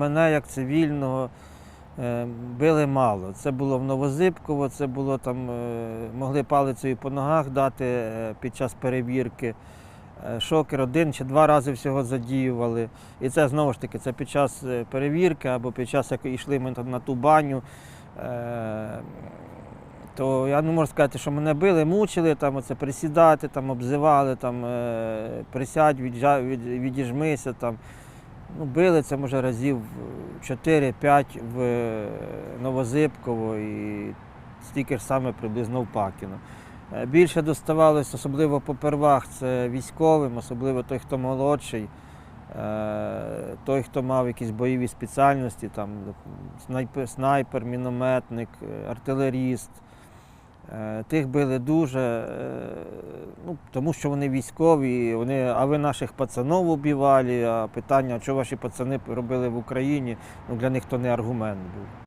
мене як цивільного е, били мало. Це було в Новозибково, це було там, е, могли палицею по ногах дати е, під час перевірки. Шокер один чи два рази всього задіювали. І це знову ж таки це під час перевірки або під час, як йшли ми на ту баню. То я не можу сказати, що мене били, мучили, там оце присідати, там обзивали, там присядь, віджа, від, відіжмися. Там. Ну, били це може разів 4-5 в е, Новозибково і стільки ж саме приблизно в Пакіно. Е, Більше доставалось, особливо по первах, це військовим, особливо той, хто молодший, е, той, хто мав якісь бойові спеціальності, там снайпер, мінометник, е, артилеріст. Е, Тих били дуже, е, ну, тому що вони військові, вони, а ви наших пацанов убивали, а питання, що ваші пацани робили в Україні, ну, для них то не аргумент був.